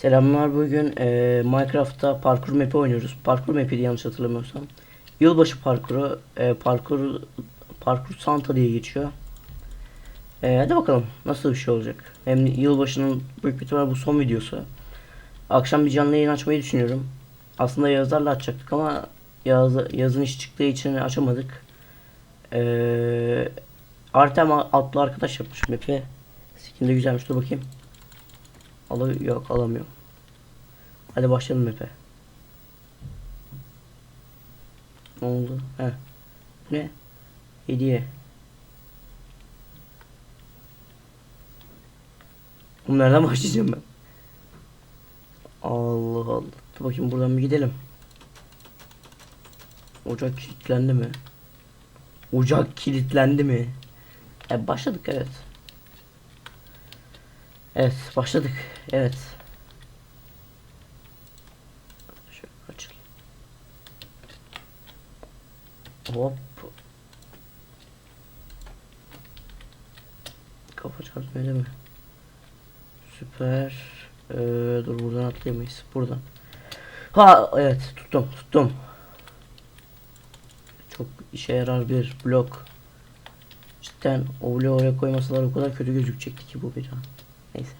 Selamlar bugün e, Minecraft'ta parkur map'i oynuyoruz. Parkur map'i yanlış hatırlamıyorsam. Yılbaşı parkuru, e, parkur parkur Santa diye geçiyor. E, hadi bakalım nasıl bir şey olacak. Hem yılbaşının büyük bir ihtimalle bu son videosu. Akşam bir canlı yayın açmayı düşünüyorum. Aslında Yağızlarla açacaktık ama Yağız, Yağız'ın iş çıktığı için açamadık. E, Artem adlı arkadaş yapmış map'i. Skin de güzelmiş dur bakayım. Alıyor yok alamıyorum. Hadi başlayalım map'e. Ne oldu? He. Ne? Hediye. Oğlum nereden başlayacağım ben? Allah Allah. Dur bakayım buradan bir gidelim. Ocak kilitlendi mi? Ocak kilitlendi mi? E başladık evet. Evet başladık. Evet. Şöyle açıl. Hop. Kafa çarpmıyor mi? Süper. Ee, dur buradan atlayamayız. Buradan. Ha evet tuttum tuttum. Çok işe yarar bir blok. Cidden o bloğu oraya koymasalar o kadar kötü gözükecekti ki bu bir an. Neyse.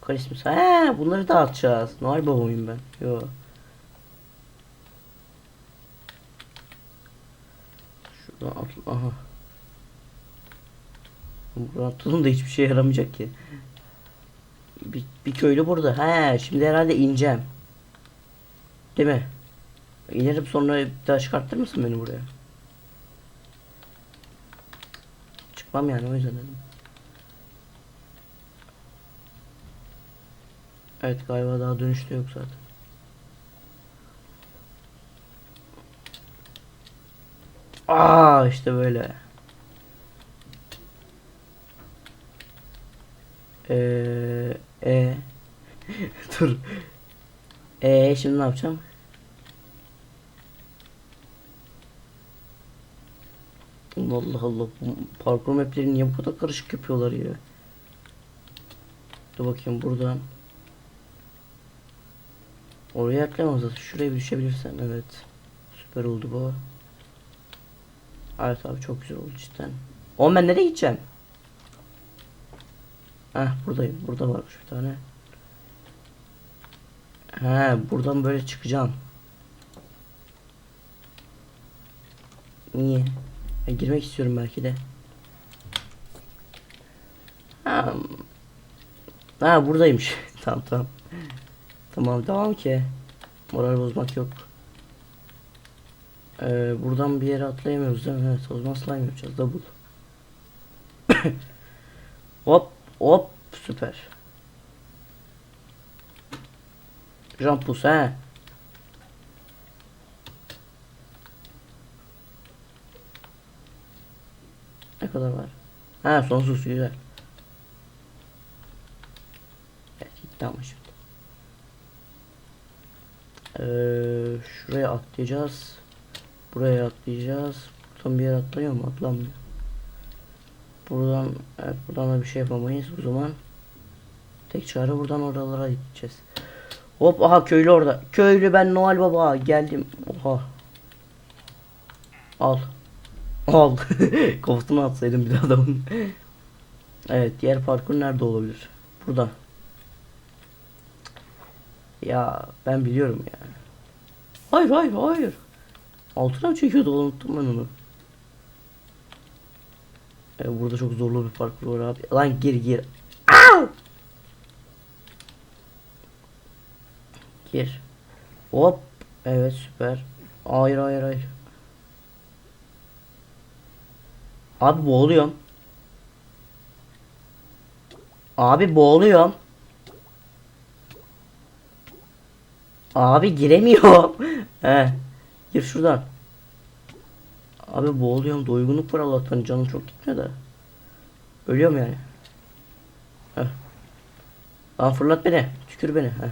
Karismis. He, bunları dağıtacağız. Noel Baba mıyım ben? Yo. Şuradan atla. Aha. Buradan atladım da hiçbir şey yaramayacak ki. Bir, bir köylü burada. He, şimdi herhalde ineceğim. Değil mi? İnerim sonra bir daha çıkartır mısın beni buraya? Çıkmam yani o yüzden dedim. Evet galiba daha dönüşte yok zaten. Aa işte böyle. Eee e. Dur. E şimdi ne yapacağım? Allah Allah bu parkur mapleri niye bu kadar karışık yapıyorlar ya? Dur bakayım buradan. Oraya atlayamaz. Şuraya bir düşebilirsen evet. Süper oldu bu. Evet abi çok güzel oldu cidden. Oğlum ben nereye gideceğim? Heh buradayım. Burada varmış bir tane. He buradan böyle çıkacağım. Niye? Ben girmek istiyorum belki de. Ha, ha buradaymış. tamam tamam. Tamam devam ki. Moral bozmak yok. Ee, buradan bir yere atlayamıyoruz değil mi? Evet o zaman slime yapacağız. Double. hop hop süper. Jump boost he. Ne kadar var? Ha sonsuz güzel. Evet gitti ama şimdi. Ee, şuraya atlayacağız. Buraya atlayacağız. Buradan bir yere atlanıyor mu? Atlanmıyor. Buradan evet, buradan da bir şey yapamayız. O zaman tek çare buradan oralara gideceğiz. Hop aha köylü orada. Köylü ben Noel Baba geldim. Oha. Al. Al. Kafasına atsaydım bir adamın. evet diğer parkur nerede olabilir? Burada. Ya ben biliyorum ya. Hayır hayır hayır. Altına mı çekiyordu unuttum ben onu. Ee, burada çok zorlu bir parkur var abi. Lan gir gir. Au! Gir. Hop. Evet süper. Hayır hayır hayır. Abi boğuluyorum. Abi boğuluyorum. Abi giremiyorum. He. Gir şuradan. Abi boğuluyorum. Doygunluk var Allah'tan. Canım çok gitmiyor da. Ölüyorum yani. Heh. Lan fırlat beni. Tükür beni. Heh.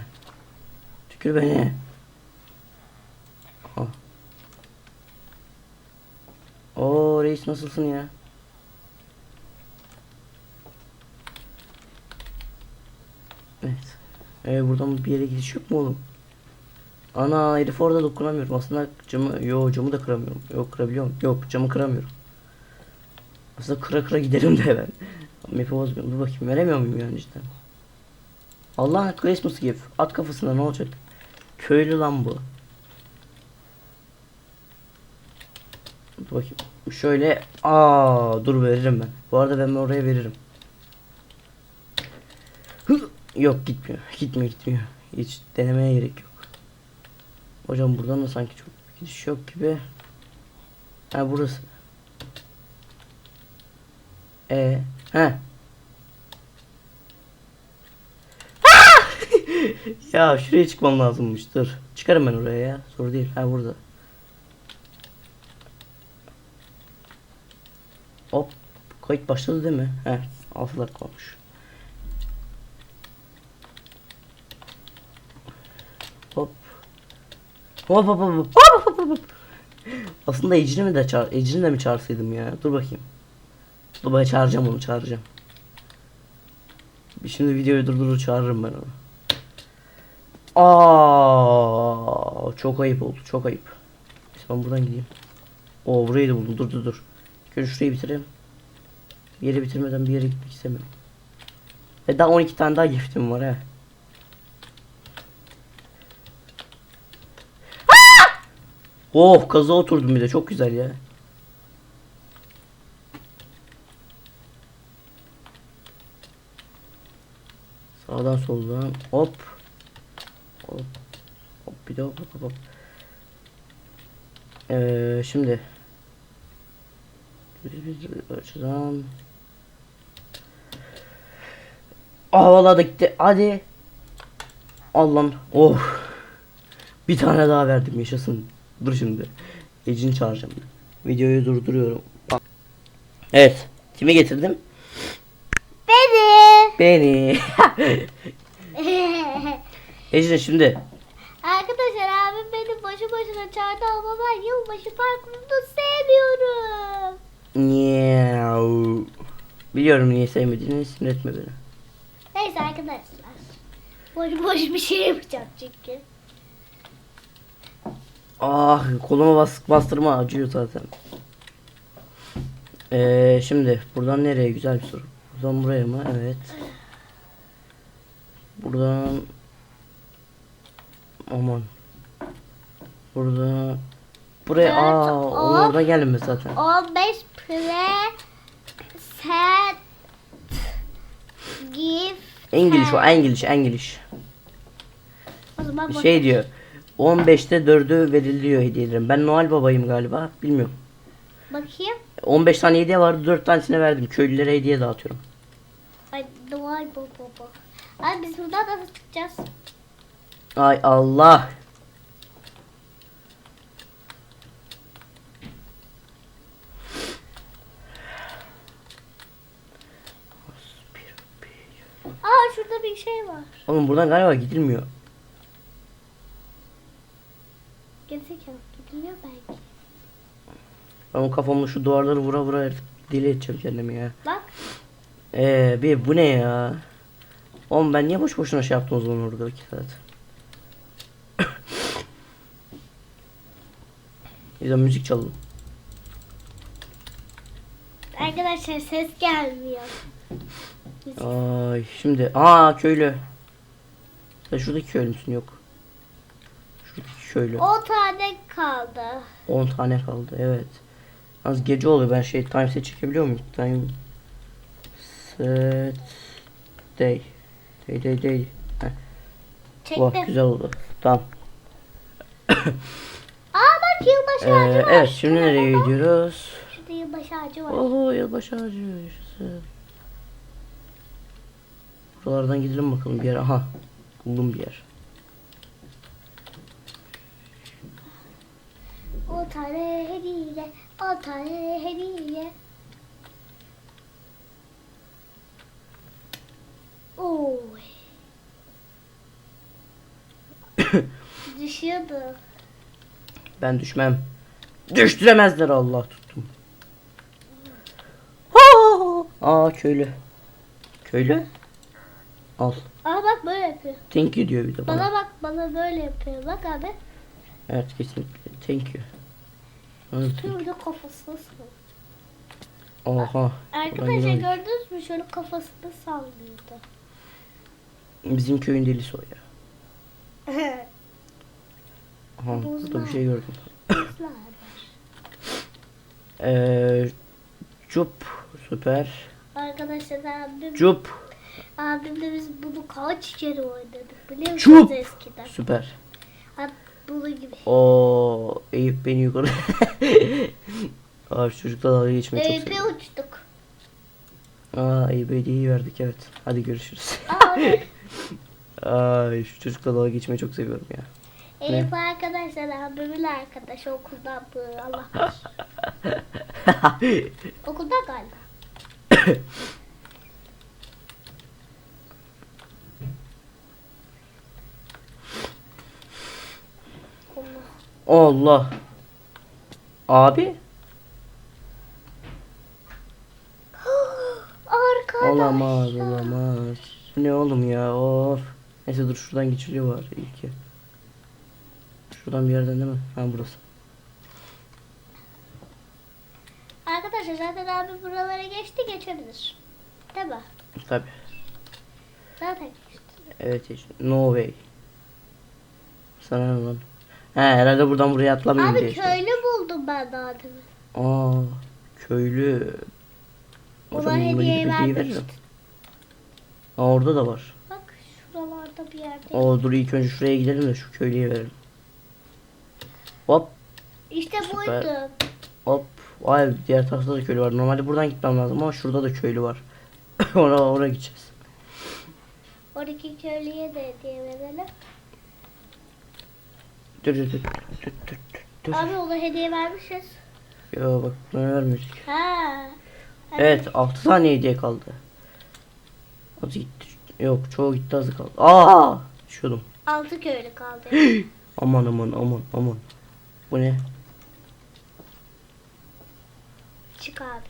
Tükür beni. Aha. Oo reis nasılsın ya? Evet. Ee, buradan bir yere gidiş yok mu oğlum? Ana herif orada dokunamıyorum. Aslında camı, yo camı da kıramıyorum. Yok kırabiliyorum. Yok camı kıramıyorum. Aslında kıra kıra giderim de ben. Map'i bozmuyorum. Dur bakayım veremiyor muyum yani cidden? Allah Christmas gift. At kafasına ne olacak? Köylü lan bu. Dur bakayım. Şöyle aa dur veririm ben. Bu arada ben oraya veririm. Yok gitmiyor. Gitmiyor gitmiyor. Hiç denemeye gerek yok. Hocam buradan da sanki çok gidiş yok gibi. Ha burası. E he. ya şuraya çıkmam lazımmış. Dur. Çıkarım ben oraya ya. Soru değil. Ha burada. Hop. Kayıt başladı değil mi? He. 6 dakika olmuş. Hop. Hop hop hop. Hop hop hop. Aslında Ecrin'i mi de çağır, Ecrin'i de mi çağırsaydım ya? Dur bakayım. Dur ben çağıracağım onu çağıracağım. Şimdi videoyu durdurur çağırırım ben onu. Aa, çok ayıp oldu çok ayıp. Ben buradan gideyim. O burayı da buldum dur dur dur. Şöyle şurayı bitireyim. Bir yeri bitirmeden bir yere gitmek istemiyorum. Ve daha 12 tane daha giftim var he. Oh kaza oturdum bir de çok güzel ya. Sağdan soldan hop. Hop. Hop bir de hop hop hop. Ee, şimdi bir açıdan Havalar da gitti. Hadi. Allah'ım. Oh. Bir tane daha verdim yaşasın. Dur şimdi. Ecin çağıracağım. Videoyu durduruyorum. Evet. Kimi getirdim? Beni. Beni. Ecin şimdi. Arkadaşlar abim beni boşu boşuna çağırdı ama ben yılbaşı parkurunu sevmiyorum. Miau. Biliyorum niye sevmediğini sinir etme beni. Neyse arkadaşlar. Boş boş bir şey yapacağım çünkü. Ah koluma bas bastırma acıyor zaten. Ee, şimdi buradan nereye güzel bir soru. Buradan buraya mı? Evet. Buradan aman. Burada buraya Evet, aa o- orada gelme zaten. 15 pre set give İngiliz o İngiliz İngiliz. o zaman Şey diyor. 15'te 4'ü veriliyor hediyelerim. Ben Noel babayım galiba. Bilmiyorum. bakayım. 15 tane hediye vardı. 4 tanesine verdim. Köylülere hediye dağıtıyorum. Ay Noel Baba. Ay biz buradan nasıl çıkacağız? Ay Allah. Aa şurada bir şey var. Oğlum buradan galiba gidilmiyor. Gidiliyor belki. Ben o kafamla şu duvarları vura vura deli edeceğim kendimi ya. Bak. Ee bir bu ne ya? Oğlum ben niye boş boşuna şey yaptım o zaman orada iki saat? Güzel müzik çalalım. Arkadaşlar ses gelmiyor. Ay şimdi aa köylü. Sen şuradaki köylü müsün yok? Köylü. 10 tane kaldı. 10 tane kaldı evet. Az gece oluyor ben şey time set çekebiliyor muyum? Time set day. Day day day. Heh. Çektim. güzel oldu. Tamam. Aa bak yılbaşı Ee, ağacı var. evet şimdi nereye gidiyoruz? Şurada yılbaşı ağacı var. Oho yılbaşı ağacı yaşasın. Buralardan gidelim bakalım bir yer. Aha buldum bir yer. 10 tane hediye. 10 tane hediye. Oy. Düşüyordu. Ben düşmem. Düşüremezler Allah tuttum. Aa köylü. Köylü. Al. Aa bak böyle yapıyor. Thank you diyor bir de bana. Bana bak bana böyle yapıyor. Bak abi. Evet kesinlikle. Thank you. Evet. Şurada kafasını sallıyor. Oha. Arkadaşlar gördünüz mü? Şöyle kafasını sallıyordu. Bizim köyün delisi o ya. Aha Buzlar. burada bir şey gördüm. Kızlar. Eee Cup süper. Arkadaşlar abim, Cup abimle biz bunu kaç kere oynadık biliyor Çup. musunuz eskiden? süper. Ha, bunun gibi. O Eyüp beni yukarı. Abi çocukla dalga geçmeyi çok Eyüp'e seviyorum. uçtuk. Aa Eyüp'e hediyeyi verdik evet. Hadi görüşürüz. Ay şu çocukla dalga geçmeyi çok seviyorum ya. Eyüp arkadaşlar abimin arkadaşı okuldan bu Allah. Okuldan galiba. Allah. Abi Arkadaşlar. olamaz olamaz. Ne oğlum ya of. Neyse dur şuradan geçiliyor var ilki. Şuradan bir yerden değil mi? Ha burası. Arkadaşlar zaten abi buralara geçti geçebilir. Mi? Tabi. Zaten geçti. Evet hiç. No way. Sana ne lan? He herhalde buradan buraya atlamayayım diye Abi işte. köylü buldum ben daha demin. Aa köylü. Ona Hocam, bununla hediye gidip hediye vermiştim. veririm. Aa orada da var. Bak şuralarda bir yerde. Oo dur ilk önce şuraya gidelim de şu köylüye verelim. Hop İşte Süper. buydu. hop. Vay diğer tarafta da köylü var. Normalde buradan gitmem lazım ama şurada da köylü var. oraya oraya gideceğiz. Oradaki köylüye de hediye verelim. Dur dur dur. Dur dur dur. Abi ona hediye vermişiz. Yo bak buna vermedik. Ha. Evet 6 tane hediye kaldı. Az gitti. Yok çoğu gitti az kaldı. Aa! Düşüyordum. Altı köylü kaldı. Aman aman aman aman. Bu ne? Çık abi.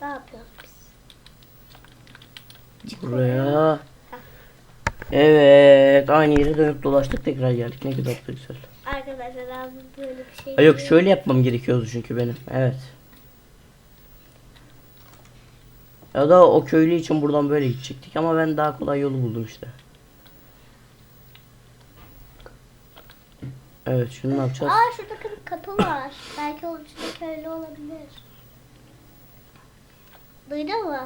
Ne yapıyoruz biz? Buraya. Evet aynı yere dönüp dolaştık tekrar geldik. Ne kadar da güzel. Arkadaşlar abi böyle bir şey. Ha, yok şöyle yapmam gerekiyordu çünkü benim. Evet. Ya da o köylü için buradan böyle gidecektik ama ben daha kolay yolu buldum işte. Evet şunu ne yapacağız? Aa şurada bir kapı var. Belki onun içinde köylü olabilir. Duydun mu?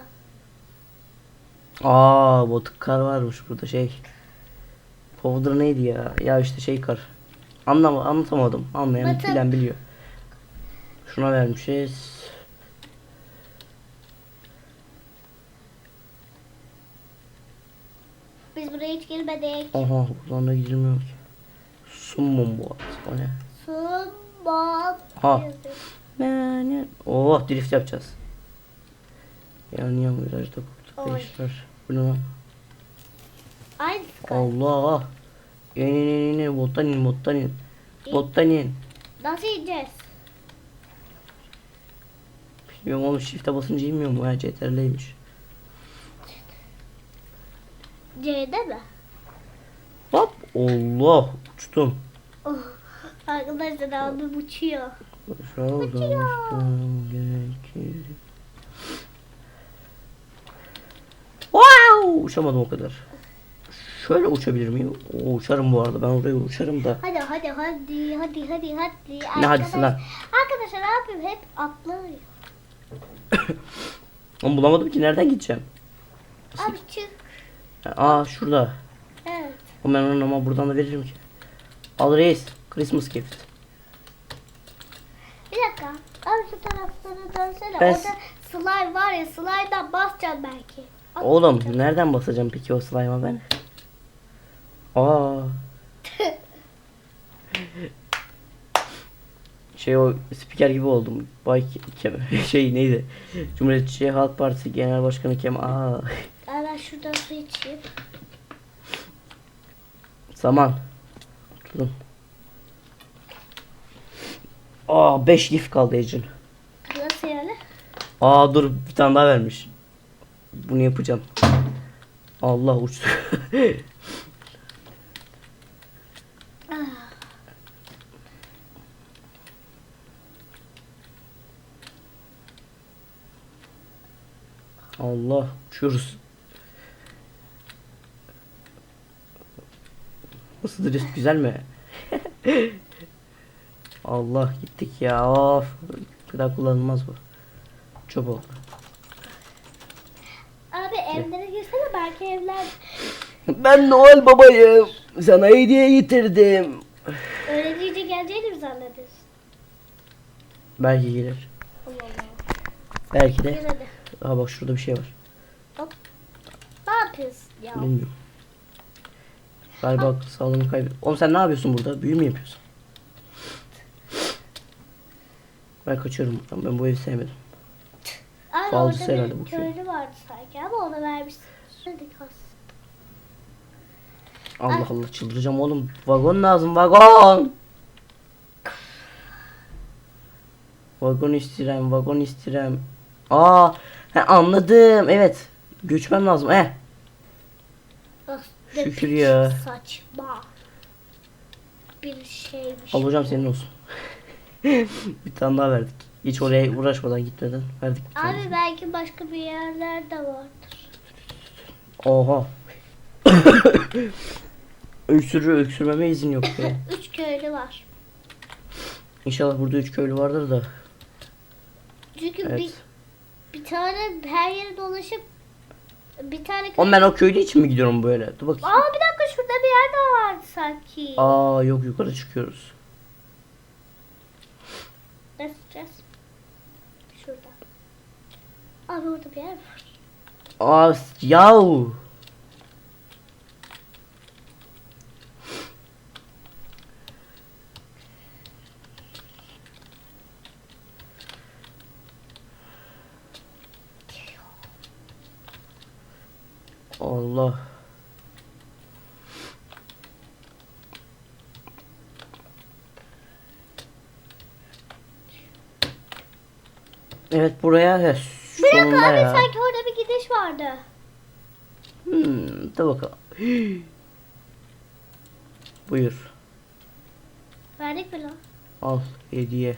Aa botuk kar varmış burada şey. Powder neydi ya? Ya işte şey kar. Anlam anlatamadım. Anlayan bilen biliyor. Şuna vermişiz. Biz buraya hiç girmedik. Aha buradan da gidilmiyor ki. Summon boğaz. O ne? Sunman. Ha. ne? Oh drift yapacağız. Yanıyor virajda Oy. koktu değişler. Bu ne. Allah. İn in in in bottan in bottan in. Bottan in. Nasıl ineceğiz? Bilmiyorum oğlum shift'e basınca inmiyor mu? Ha CTRL'ymiş. C'de mi? Hop. Allah uçtum. Oh. Arkadaşlar abim uçuyor. Gerekir. Wow! Uçamadım o kadar. Şöyle uçabilir miyim? Oo, uçarım bu arada. Ben oraya uçarım da. Hadi hadi hadi hadi hadi hadi. Ne hadisi lan? Arkadaşlar abim hep atlıyor. Ama bulamadım ki nereden gideceğim? Abi çık. Aa şurada. Evet. O ben onu ama buradan da veririm ki. Al reis. Christmas gift. Bir dakika. Abi şu taraflara dönsene. Ben- Orada slime var ya slime'dan basacağım belki. Oğlum nereden basacağım peki o slime'a ben? Aa. Şey o spiker gibi oldum. Bay Ke- Ke- şey neydi? Cumhuriyetçi Halk Partisi Genel Başkanı Kemal. Aa. Ben şuradan su içeyim. Zaman. Tutun. Aa 5 gif kaldı Ecin. Nasıl yani? Aa dur bir tane daha vermiş. Bunu yapacağım. Allah uçtu. Allah uçuyoruz. Nasıl drift güzel mi? Allah gittik ya of. Bir daha kullanılmaz bu. Çok oldu. Abi evlere girsene belki evler Ben Noel babayım. Sana hediye getirdim. öyle deyince geleceğini mi zannediyorsun? Belki gelir. Allah Allah. Belki de. Gel hadi. Aa bak şurada bir şey var. Ne yapıyorsun ya? Bilmiyorum. Galiba sağlığımı kaybet. Oğlum sen ne yapıyorsun burada? Büyü mü yapıyorsun? Ben kaçıyorum buradan. Ben bu evi sevmedim. Abi Falcısı orada herhalde bir şey. köylü vardı sanki ama ona kas. Allah Allah çıldıracağım oğlum. Vagon lazım vagon. Vagon istirem, vagon istirem. Aa, he, anladım. Evet. Göçmem lazım. Eh. Ah, Şükür ya. Saçma. Bir şeymiş. Al hocam senin olsun. bir tane daha verdik. Hiç oraya uğraşmadan gitmeden verdik bir tane. Abi belki başka bir yerlerde vardır. Oha. Öksürü öksürmeme izin yok ya. Üç köylü var. İnşallah burada üç köylü vardır da. Çünkü Evet. bir, bir tane her yere dolaşıp bir tane köylü... Oğlum ben o köylü için mi gidiyorum böyle? Dur bakayım. Aa bir dakika şurada bir yer daha vardı sanki. Aa yok yukarı çıkıyoruz. Ne yapacağız? Şurada. Abi orada bir yer var. Aa yahu. Allah. Evet buraya he, sonunda abi ya. sanki orada bir gidiş vardı. Hmm, dur bakalım. Buyur. Verdik mi lan? Al hediye.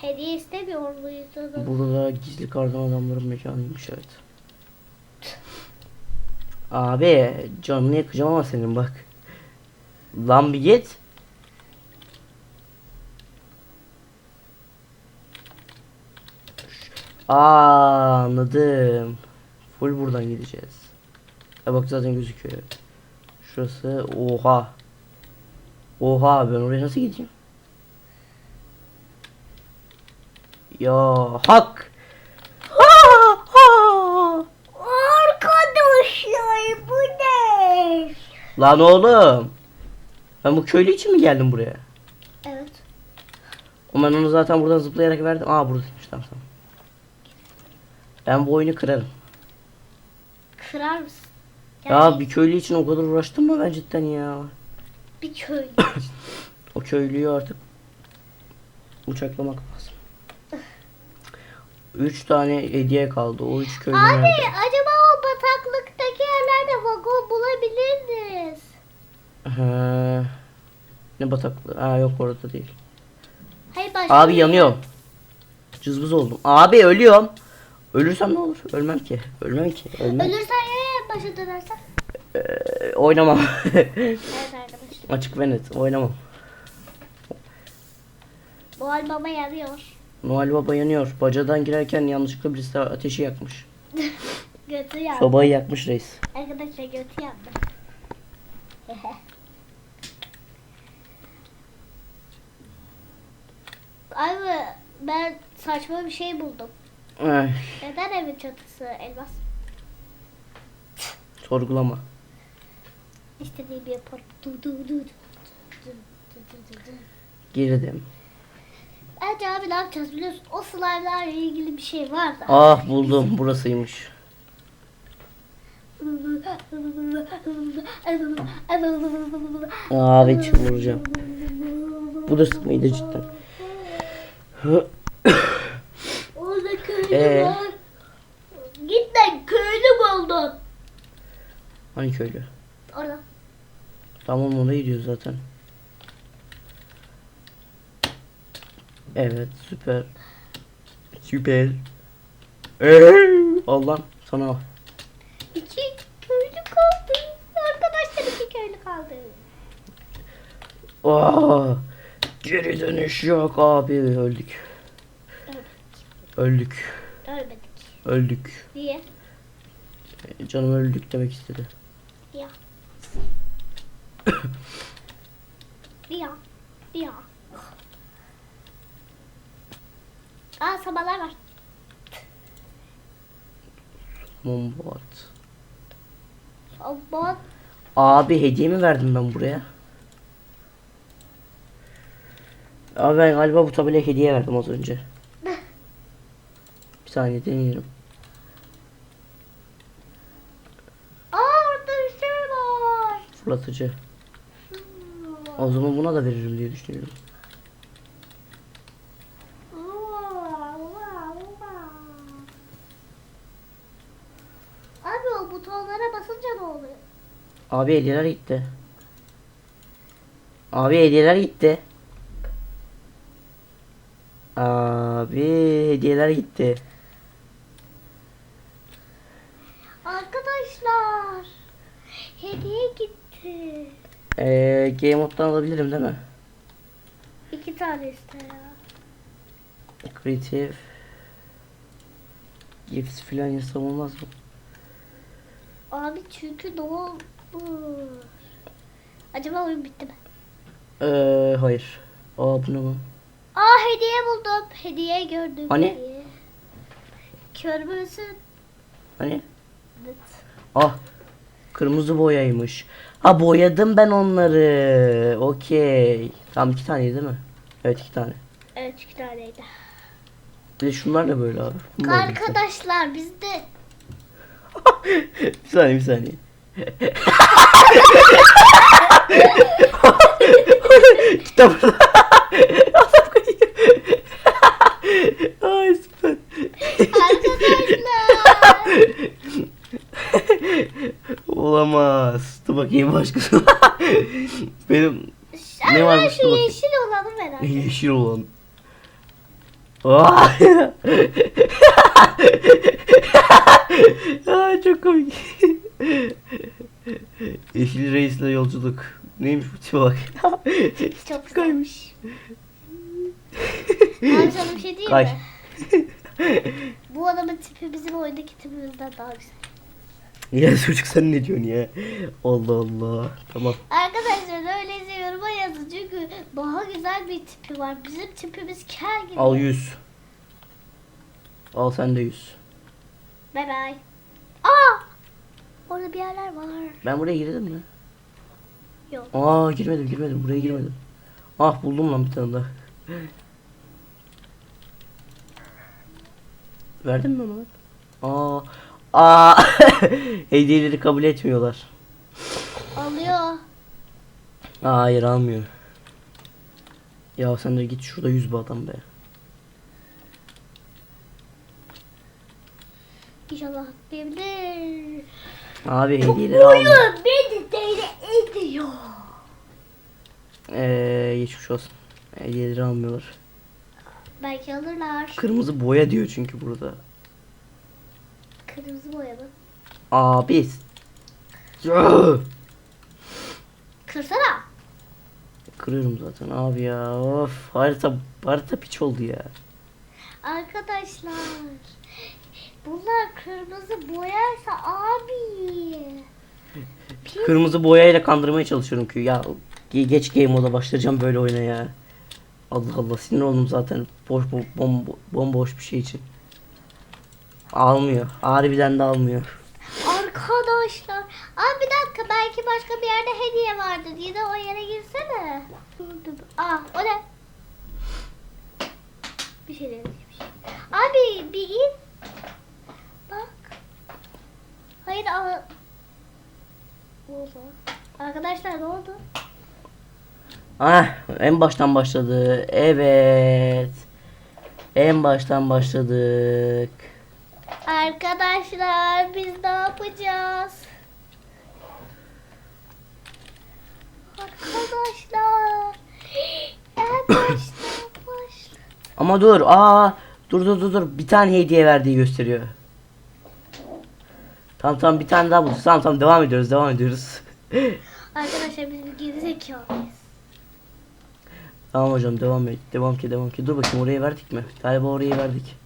Hediye istemiyor muyuz? Burada gizli kardan adamların mekanıymış evet. Abi canını yakacağım ama senin bak. Lan bir git. Aa anladım. Full buradan gideceğiz. Ya bak zaten gözüküyor. Şurası oha. Oha ben oraya nasıl gideceğim? Ya hak. Ha, ha. Arkadaşlar bu ne? Lan oğlum. Ben bu köylü için mi geldim buraya? Evet. O ben onu zaten buradan zıplayarak verdim. Aa buradaymış tamam tamam. Ben bu oyunu kırarım. Kırar mısın? Ya bir köylü için o kadar uğraştım mı ben cidden ya. bir köy. O köylüyü artık uçaklamak lazım. Üç tane hediye kaldı. O üç köylü Abi nerede? Acaba o bataklıktaki yerlerde vagon bulabilir miyiz? He. Ne bataklığı? Ha yok orada değil. Hayır başka Abi bir- yanıyorum. Cızbız oldum. Abi ölüyorum. Ölürsem ne olur? Ölmem ki. Ölmem ki. Ölmem. Ölürsen ya başa dönersen. Ee, oynamam. Evet arkadaşlar. Açık ve net. Oynamam. Noel Baba yanıyor. Noel Baba yanıyor. Bacadan girerken yanlışlıkla birisi ateşi yakmış. Götü yandı. Sobayı yakmış reis. Arkadaşlar götü yandı. Abi ben saçma bir şey buldum. Ay, Neden evin çatısı elmas? sorgulama. İstediğimi yaparım. Du du du du. Du, du, du, du. Girdim. Bence abi ne yapacağız biliyorsun? O slime'larla ilgili bir şey var da. Ah buldum. Burasıymış. Abi çıldıracağım. Bu da sıkmaydı cidden. Orada köylü Ee? var. Git lan köylü buldun. Hani köylü? Orada. Tamam ona gidiyoruz zaten. Evet süper. Süper. Eee, Allah sana al. İki köylü kaldı. Arkadaşlar iki köylü kaldı. Aa, geri dönüş yok abi öldük. Öldük. Ölmedik. Öldük. Niye? Canım öldük demek istedi. Ya. ya. Ya. Aa sabalar var. Bombat. Sabah. Abi hediye mi verdim ben buraya? Abi ben galiba bu tabelaya hediye verdim az önce. Bir saniye deneyelim. Aa orada bir şey var. Fırlatıcı. O zaman buna da veririm diye düşünüyorum. Abi o butonlara basınca ne oluyor? Abi hediyeler gitti. Abi hediyeler gitti. Abi hediyeler gitti. Arkadaşlar. Hediye gitti. Ee, Game Mode'dan alabilirim değil mi? İki tane iste ya. Creative. Gifts filan yazsam olmaz mı? Abi çünkü ne olmuş? Acaba oyun bitti mi? Ee, hayır. Aa bu ne lan? Aa hediye buldum. Hediye gördüm. Hani? Hediye. Kırmızı. Hani? Evet. Ah. Kırmızı boyaymış. Ha boyadım ben onları. Okey. Tamam iki taneydi değil mi? Evet iki tane. Evet iki taneydi. Bir de şunlar da böyle abi. Bunlar. Arkadaşlar bizde bir saniye bir saniye. Kitap. Ay süper. arkadaşlar. Olamaz. Dur bakayım başkası. Benim Ne ne varmış, Şu dur bakayım. yeşil olanı merak ettim. yeşil olan. Aa, çok komik. Yeşil reisle yolculuk. Neymiş bu tipe bak. Çok güzel. kaymış. Sana bir şey diyeyim Kay. mi? Bu adamın tipi bizim oyundaki tipimizden daha güzel. Ya çocuk sen ne diyorsun ya? Allah Allah. Tamam. Arkadaşlar öyleyse yoruma yazın çünkü daha güzel bir tipi var. Bizim tipimiz kel gibi. Al 100. Al sen de 100. Bye bye. Aa! Orada bir yerler var. Ben buraya girdim mi? Yok. Aa girmedim girmedim buraya girmedim. Ah buldum lan bir tane daha. Verdin mi onu? Aa, aa hediyeleri kabul etmiyorlar. Alıyor. Aa, hayır almıyor. Ya sen de git şurada yüz bu adam be. İnşallah atlayabilir. Abi hediyeleri almıyor. beni deli ediyor. Eee geçmiş olsun. Hediyeleri almıyorlar. Belki alırlar. Kırmızı boya diyor çünkü burada. Kırmızı boya mı? Abi. Kırsana. Kırıyorum zaten abi ya. Of harita harita piç oldu ya. Arkadaşlar. Bunlar kırmızı boyarsa abi. Kırmızı boyayla kandırmaya çalışıyorum ki ya ge- geç game moda başlayacağım böyle oyuna ya. Allah Allah sinir oldum zaten boş bo- bom, bomboş bir şey için. Almıyor. Harbiden de almıyor. Arkadaşlar. Abi bir dakika belki başka bir yerde hediye vardır. Yine o yere girsene. Aa o ne? Bir şey demiş. Abi bir in. Bak. Hayır ama. Ne oldu? Arkadaşlar ne oldu? Ah en baştan başladı. Evet. En baştan başladık. Arkadaşlar biz ne yapacağız? Arkadaşlar. En baştan başla. Ama dur. Aa Dur dur dur dur. Bir tane hediye verdiği gösteriyor. Tamam tamam bir tane daha bulduk. Tamam tamam devam ediyoruz devam ediyoruz. Arkadaşlar biz geri zekalıyız. Tamam hocam devam et. Devam ki devam ki. Dur bakayım oraya verdik mi? Galiba oraya verdik.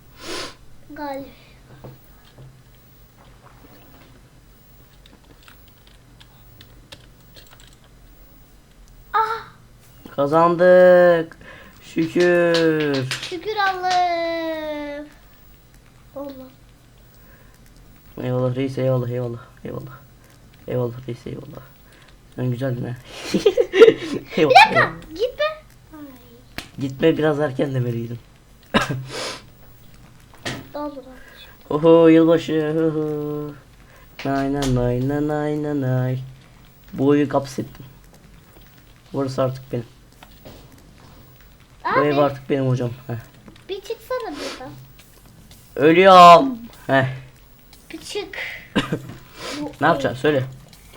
Galiba. Ah Kazandık. Şükür. şükür Allah'ım. Allah. Eyvallah reis eyvallah eyvallah eyvallah. Eyvallah reis eyvallah. Sen güzeldin ha. Bir eyvallah, dakika eyvallah. gitme. Gitme biraz erken olur. Oho yılbaşı. Hı. Nay nay nay nay nay nay nay. Bu evi kapsettim. Burası artık benim. Bu ev Abi artık benim hocam. Heh. bir çıksana buradan. Ölüyorum. Heh. Bir çık. Ne yapacaksın söyle.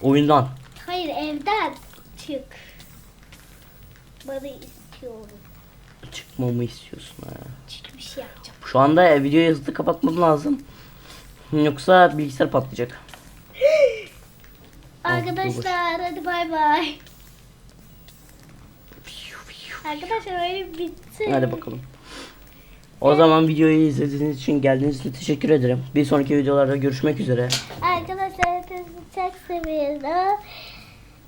Oyundan. Hayır evden çık. Bana istiyorum. Çıkmamı istiyorsun ha. Çıkmış yapacağım. Şu anda videoyu hızlı kapatmam lazım. Yoksa bilgisayar patlayacak. Arkadaşlar hadi bay bay. Arkadaşlar oyun bitti. Hadi bakalım. O zaman videoyu izlediğiniz için geldiğiniz için teşekkür ederim. Bir sonraki videolarda görüşmek üzere. Arkadaşlar hepinizi çok seviyorum.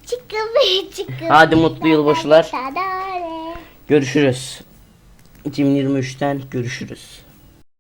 Çıkın çıkın. Hadi mutlu yılbaşılar. Görüşürüz. 2023'ten görüşürüz.